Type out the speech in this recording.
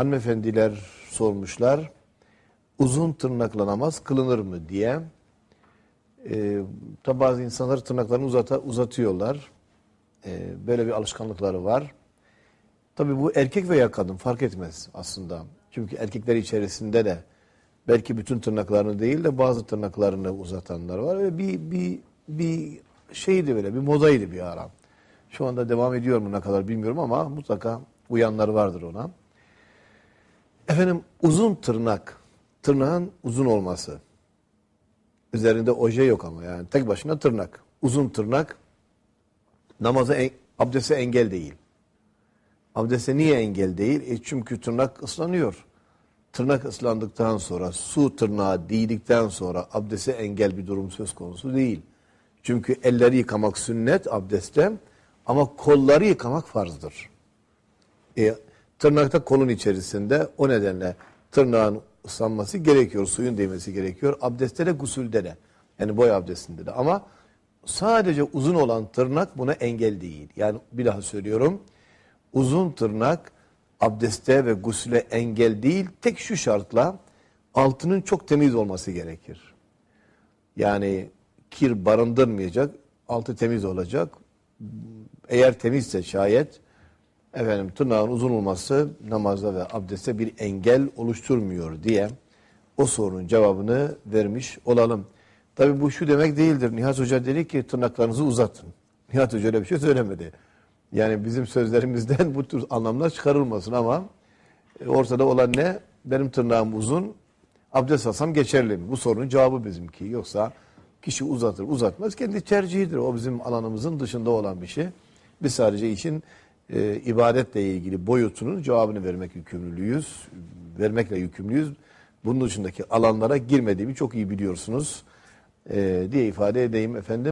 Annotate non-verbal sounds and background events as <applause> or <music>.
hanımefendiler sormuşlar. Uzun tırnakla namaz kılınır mı diye. Ee, tabi bazı insanlar tırnaklarını uzata, uzatıyorlar. Ee, böyle bir alışkanlıkları var. Tabi bu erkek veya kadın fark etmez aslında. Çünkü erkekler içerisinde de belki bütün tırnaklarını değil de bazı tırnaklarını uzatanlar var. Ve bir, bir, bir şeydi böyle, bir modaydı bir ara. Şu anda devam ediyor mu ne kadar bilmiyorum ama mutlaka uyanlar vardır ona. Efendim uzun tırnak, tırnağın uzun olması. Üzerinde oje yok ama yani tek başına tırnak. Uzun tırnak namaza, en, abdeste engel değil. Abdeste niye engel değil? E çünkü tırnak ıslanıyor. Tırnak ıslandıktan sonra, su tırnağı değdikten sonra abdeste engel bir durum söz konusu değil. Çünkü elleri yıkamak sünnet abdestte ama kolları yıkamak farzdır. E, tırnakta kolun içerisinde o nedenle tırnağın ıslanması gerekiyor, suyun değmesi gerekiyor. Abdestte de gusülde de yani boy abdestinde de ama sadece uzun olan tırnak buna engel değil. Yani bir daha söylüyorum uzun tırnak abdeste ve gusüle engel değil tek şu şartla altının çok temiz olması gerekir. Yani kir barındırmayacak, altı temiz olacak. Eğer temizse şayet efendim tırnağın uzun olması namazda ve abdeste bir engel oluşturmuyor diye o sorunun cevabını vermiş olalım. Tabi bu şu demek değildir. Nihat Hoca dedi ki tırnaklarınızı uzatın. <laughs> Nihat Hoca öyle bir şey söylemedi. Yani bizim sözlerimizden bu tür anlamlar çıkarılmasın ama e, ortada olan ne? Benim tırnağım uzun, abdest alsam geçerli mi? Bu sorunun cevabı bizimki. Yoksa kişi uzatır, uzatmaz. Kendi tercihidir. O bizim alanımızın dışında olan bir şey. Biz sadece işin e, ibadetle ilgili boyutunun cevabını vermek yükümlülüyüz. Vermekle yükümlüyüz. Bunun dışındaki alanlara girmediğimi çok iyi biliyorsunuz e, diye ifade edeyim efendim.